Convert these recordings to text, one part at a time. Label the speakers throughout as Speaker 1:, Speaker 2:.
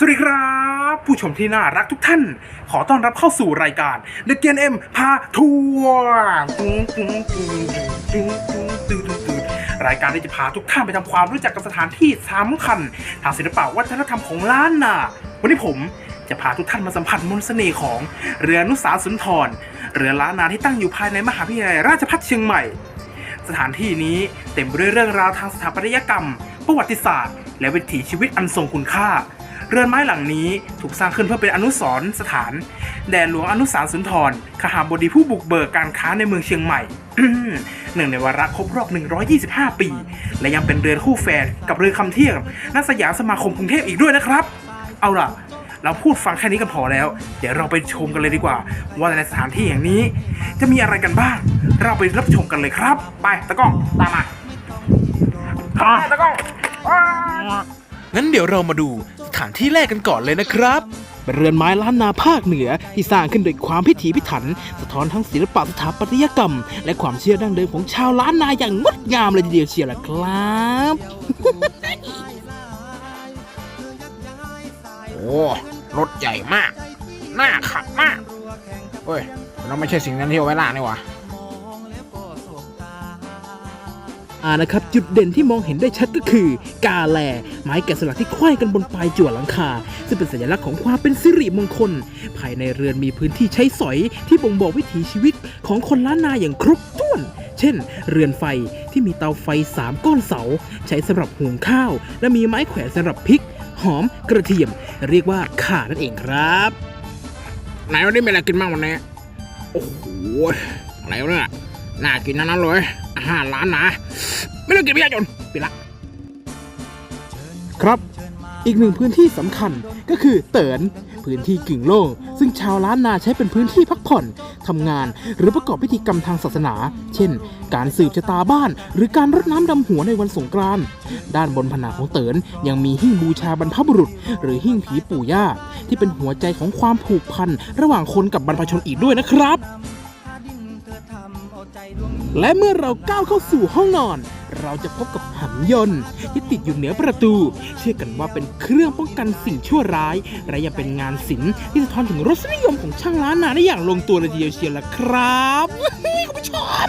Speaker 1: สวัสดีครับ ผู้ชมที่น่ารักทุกท่าน ขอต้อนรับเข้าสู่รายการ The g n M พาทัวร์รายการที่จะพาทุกท่านไปทำความรู้จักกับสถานที่สำคัญ ทางศิลปะวัฒนธรรมของล้านนาวันนี้ผมจะพาทุกท่านมาสัมผัสมนต์เสน่ห์ของเรืออนุสาสุนทร เรือล้านนาที่ตั้งอยู่ภายในมหาวิทยาลัยราชภัฏเชียงใหม่ สถานที่นี้เต็มไปด้วยเรื่องราวทางสถาปัตยกรรม ประวัติศาสตร์ และวิถีชีวิตอันทรงคุณค่า เรือนไม้หลังนี้ถูกสร้างขึ้นเพื่อเป็นอนุสรณ์สถาน แด่หลวงอนุสารสุนทรขหาบดีผู้บุกเบิกการค้าในเมืองเชียงใหม่หนึ่งในวาระครบรอบ 125 ปี และยังเป็นเรือนคู่แฝดกับเรือคำเที่ยงนักสยามสมาคมกรุงเทพอีกด้วยนะครับ เอาล่ะ เราพูดฟังแค่นี้กันพอแล้ว เดี๋ยวเราไปชมกันเลยดีกว่า ว่าในสถานที่อย่างนี้ จะมีอะไรกันบ้าง เราไปรับชมกันเลยครับ ไปตะก้องตามมาตะก้อง
Speaker 2: งั้นเดี๋ยวเรามาดู ถานที่แรกกันก่อนเลยนะครับเป็นเรือนไม้ล้านนาภาคเหนือที่สร้างขึ้นโดยความพิถีพิถัน สะท้อนทั้งศิลปะสถาปัตยกรรม และความเชื่อดั้งเดิมของชาวล้านนาอย่างงดงามเลยทีเดียวเชียวล่ะครับ
Speaker 3: โอ้รถใหญ่มาก น่าขับมากเฮ้ยเราไม่ใช่สิ่งนั้นที่เอาไว้ล่านี่หวะ
Speaker 2: อ่านะครับจุดเด่นที่มองเห็นได้ชัดก็คือ กาแล ไม้แกะสลักที่ไขว้กันบนปลายจั่วหลังคา ซึ่งเป็นสัญลักษณ์ของความเป็นสิริมงคล ภายในเรือนมีพื้นที่ใช้สอย ที่บ่งบอกวิถีชีวิตของคนล้านนาอย่างครบถ้วน เช่น เรือนไฟที่มีเตาไฟ 3 ก้อนเสา ใช้สำหรับหุงข้าว และมีไม้แขวนสำหรับพริก หอมกระเทียม เรียกว่าข่านั่นเองครับ
Speaker 3: ไหนวันนี้มีอะไรกินบ้างวันนี้โอ้โหอะไรวะเนี่ย น่ากินทั้งนั้นเลยอาหารร้านนะ ไม่ต้องกินไม่ยากจนไปละ
Speaker 2: ครับ อีกหนึ่งพื้นที่สำคัญก็คือเตินพื้นที่กึ่งโล่งซึ่งชาวล้านนาใช้เป็นพื้นที่พักผ่อนทำงาน หรือประกอบพิธีกรรมทางศาสนา เช่น การสืบชะตาบ้าน หรือการรดน้ำดำหัวในวันสงกรานต์ด้านบนผนังของเตินยังมีหิ้งบูชาบรรพบุรุษ หรือหิ้งผีปู่ย่า ที่เป็นหัวใจของความผูกพันระหว่างคนกับบรรพชนอีกด้วยนะครับ และเมื่อเราก้าวเข้าสู่ห้องนอน เราจะพบกับหำยนต์ที่ติดอยู่เหนือประตู เชื่อกันว่าเป็นเครื่องป้องกันสิ่งชั่วร้าย และยังเป็นงานศิลป์ที่สะท้อนถึงรสนิยมของช่างล้านนาได้อย่างลงตัวเลยทีเดียวเชียวละครับคุณผู้ชม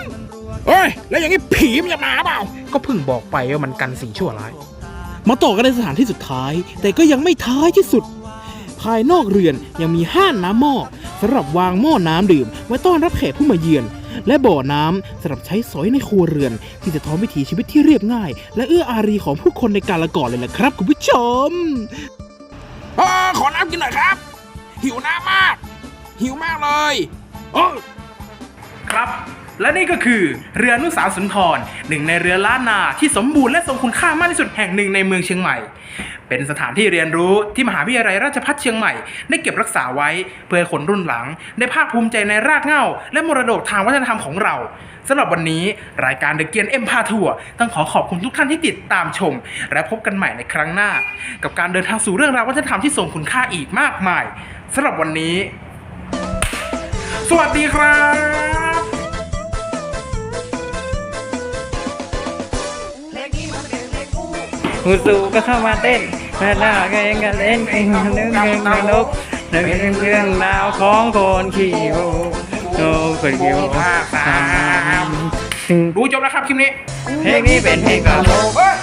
Speaker 3: เฮ้ยแล้วอย่างนี้ผีมันจะมาเปล่า
Speaker 2: ก็เพิ่งบอกไปว่ามันกันสิ่งชั่วร้าย มาต่อกันในสถานที่สุดท้าย แต่ก็ยังไม่ท้ายที่สุด ภายนอกเรือนยังมีห้านน้ำหม้อสำหรับวางหม้อน้ำดื่มไว้ต้อนรับแขกผู้มาเยือน และบ่อน้ำสำหรับใช้สอยในครัวเรือน ที่จะท้อนวิถีชีวิตที่เรียบง่าย และเอื้ออารีของผู้คนในกาลก่อนเลยแหละครับคุณผู้ชม
Speaker 3: เออขอน้ำกินหน่อยครับ หิวน้ำมาก หิวมากเลย
Speaker 1: โอ้ครับ และนี่ก็คือเรือนุสาสุนทรหนึ่งในเรือล้านนาที่สมบูรณ์และทรงคุณค่ามากที่สุดแห่งหนึ่งในเมืองเชียงใหม่ เป็นสถานที่เรียนรู้ที่มหาวิทยาลัยราชภัฏเชียงใหม่ ได้เก็บรักษาไว้ เพื่อคนรุ่นหลัง ได้ภาคภูมิใจในรากเหง้า และมรดกทางวัฒนธรรมของเราสำหรับวันนี้รายการ The เกียนเอ็มพาทัวร์ต้องขอขอบคุณทุกท่านที่ติดตามชม และพบกันใหม่ในครั้งหน้า กับการเดินทางสู่เรื่องราววัฒนธรรมที่ทรงคุณค่าอีกมากมายสำหรับวันนี้ สวัสดีครับ
Speaker 4: หูสูก็เข้ามาเต้นแม่ล่าก็ยังกันเล่นเพลงนึกเรื่องนรกนึกเรื่องเรื่องราวของคนขี่โอ้โอ้คนขี่โอ้
Speaker 1: ภาคสามดูจบแล้วครับคลิปนี้
Speaker 4: เพลงนี้เป็นเพลงตลก
Speaker 1: เฮ้ย